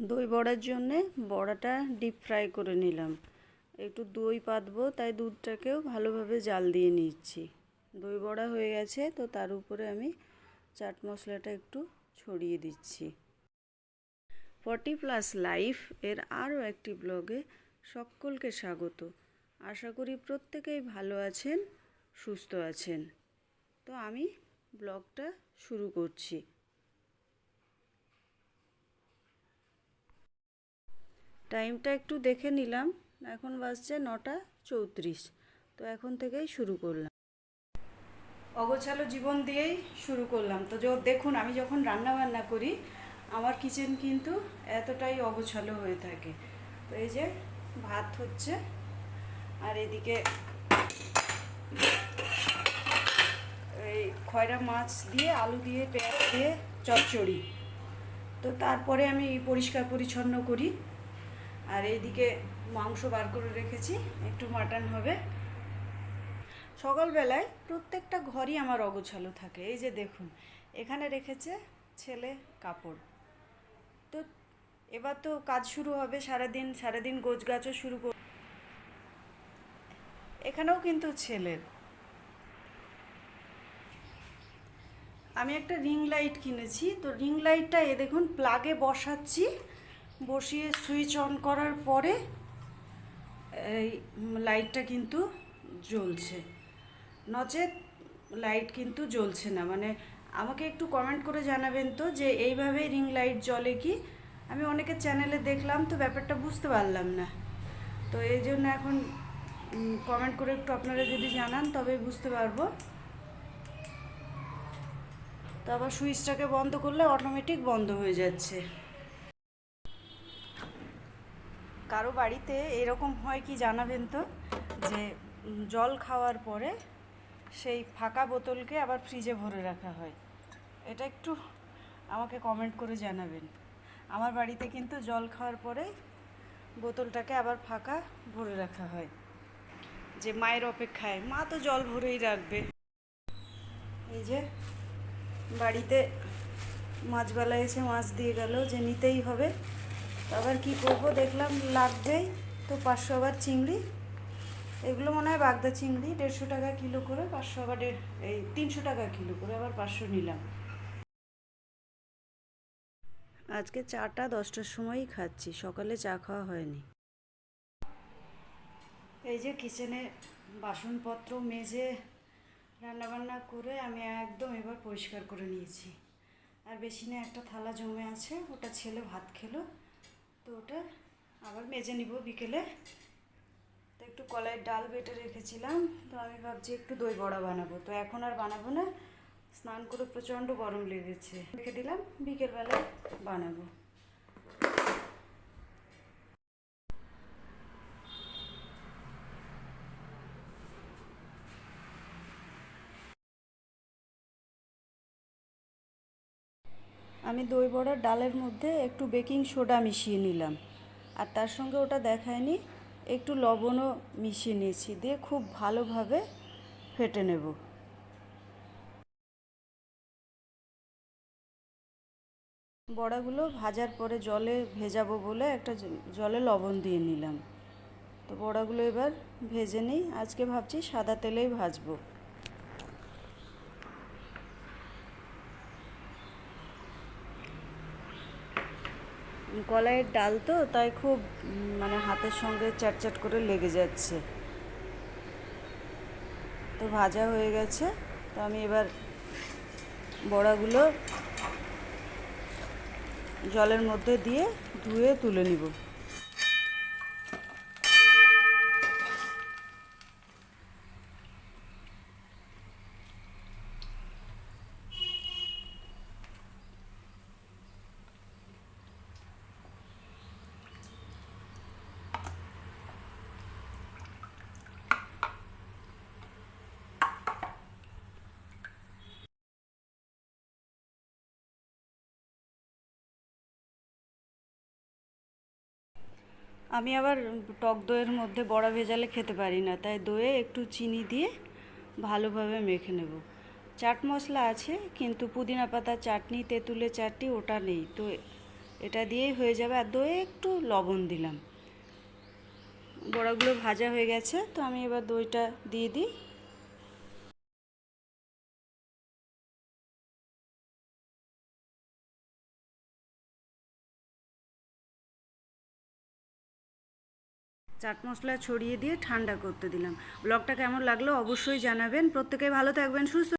দই বড়ার জন্যে বড়াটা ডিপ ফ্রাই করে নিলাম। একটু দই পাতবো, তাই দুধটাকেও ভালোভাবে জাল দিয়ে নিচ্ছি। দই বড়া হয়ে গেছে, তো তার উপরে আমি চাট মশলাটা একটু ছড়িয়ে দিচ্ছি। ফর্টি প্লাস লাইফ এর আরও একটি ব্লগে সকলকে স্বাগত। আশা করি প্রত্যেকেই ভালো আছেন, সুস্থ আছেন। তো আমি ব্লগটা শুরু করছি। টাইমটা একটু দেখে নিলাম। এখন বাজছে নটা চৌত্রিশ। তো এখন থেকেই শুরু করলাম। অগোছালো জীবন দিয়েই শুরু করলাম। তো দেখুন, আমি যখন রান্না বান্না করি, আমার কিচেন কিন্তু এতটাই অগোছালো হয়ে থাকে। তো এই যে, ভাত হচ্ছে। আর এদিকে এই খয়রা মাছ দিয়ে, আলু দিয়ে, পেঁয়াজ দিয়ে, চচ্চড়ি। তো তারপরে আমি পরিষ্কার পরিচ্ছন্ন করি। আর এইদিকে মাংস বার করে রেখেছি, একটু মাটন হবে। সকালবেলায় প্রত্যেকটা ঘরই আমার অগোছালো থাকে। এই যে দেখুন, এখানে রেখেছে ছেলে কাপড়। তো এবার তো কাজ শুরু হবে, সারাদিন সারাদিন গোছ গাছও শুরু কর এখানেও কিন্তু ছেলের। আমি একটা রিং লাইট কিনেছি। তো রিং লাইটটা এ দেখুন প্লাগে বসাচ্ছি। বসিয়ে সুইচ অন করার পরে এই লাইটটা কিন্তু জ্বলছে। নচেত লাইট কিন্তু জ্বলছে না। মানে আমাকে একটু কমেন্ট করে জানাবেন তো যে এইভাবে রিং লাইট জ্বলে কি? আমি অনেকের চ্যানেলে দেখলাম তো ব্যাপারটা বুঝতে পারলাম না। তো এই জন্য এখন কমেন্ট করে একটু আপনারা যদি জানান তবে বুঝতে পারব। তো আবার সুইচটাকে বন্ধ করলে অটোমেটিক বন্ধ হয়ে যাচ্ছে। কারও বাড়িতে এরকম হয় কি জানাবেন তো? যে জল খাওয়ার পরে সেই ফাঁকা বোতলকে আবার ফ্রিজে ভরে রাখা হয়। এটা একটু আমাকে কমেন্ট করে জানাবেন। আমার বাড়িতে কিন্তু জল খাওয়ার পরে বোতলটাকে আবার ফাঁকা ভরে রাখা হয়। যে, মায়ের অপেক্ষায়, মা তো জল ভরেই রাখবে। এই যে, বাড়িতে মাছবেলা এসে মাছ দিয়ে গেল যে, নিতেই হবে। আবার কি করব? দেখলাম লাগবেই। তো পাঁচশো আবার চিংড়ি। এগুলো মনে হয় বাগদা চিংড়ি, দেড়শো টাকা কিলো করে, পাঁচশো আবার দেড়, এই তিনশো টাকা কিলো করে আবার পাঁচশো নিলাম। আজকে চাটা দশটার সময়ই খাচ্ছি, সকালে চা খাওয়া হয়নি। এই যে কিচেনে বাসনপত্র মেজে রান্নাবান্না করে আমি একদম এবার পরিষ্কার করে নিয়েছি। আর বেশি না, একটা থালা জমে আছে, ওটা ছেলে ভাত খেলো। তো ওটা আবার মেজে নিব বিকেলে। তো একটু কলাইয়ের ডাল বেটে রেখেছিলাম, তো আমি ভাবছি একটু দই বড়া বানাবো। তো এখন আর বানাবো না, স্নান করে প্রচণ্ড গরম লেগেছে। রেখে দিলাম বিকেলবেলা বানাবো। আমি দই বড়ার ডালের মধ্যে একটু বেকিং সোডা মিশিয়ে নিলাম। আর তার সঙ্গে ওটা দেখায়নি, একটু লবণও মিশিয়ে নিয়েছি দিয়ে খুব ভালোভাবে ফেটে নেব। বড়াগুলো ভাজার পরে জলে ভেজাবো বলে একটা জলে লবণ দিয়ে নিলাম। তো বড়াগুলো এবার ভেজে নিই। আজকে ভাবছি সাদা তেলেই ভাজবো। কলাইয়ের ডাল তো, তাই খুব মানে হাতের সঙ্গে চ্যাটচ্যাট করে লেগে যাচ্ছে। তো ভাজা হয়ে গেছে, তো আমি এবার বড়াগুলো জলের মধ্যে দিয়ে ধুয়ে তুলে নিব। আমি আবার টক দইয়ের মধ্যে বড়া ভেজালে খেতে পারি না, তাই দইয়ে একটু চিনি দিয়ে ভালোভাবে মেখে নেব। চাট মশলা আছে, কিন্তু পুদিনা পাতা, চাটনি তেঁতুলের চাটনি ওটা নেই, তো এটা দিয়েই হয়ে যাবে। আর দইয়ে একটু লবণ দিলাম। বড়াগুলো ভাজা হয়ে গেছে, তো আমি এবার দইটা দিয়ে দিই। চাট মশলা ছড়িয়ে দিয়ে ঠান্ডা করতে দিলাম। ব্লগটা কেমন লাগল অবশ্যই জানাবেন। প্রত্যেকে ভালো থাকবেন, সুস্থ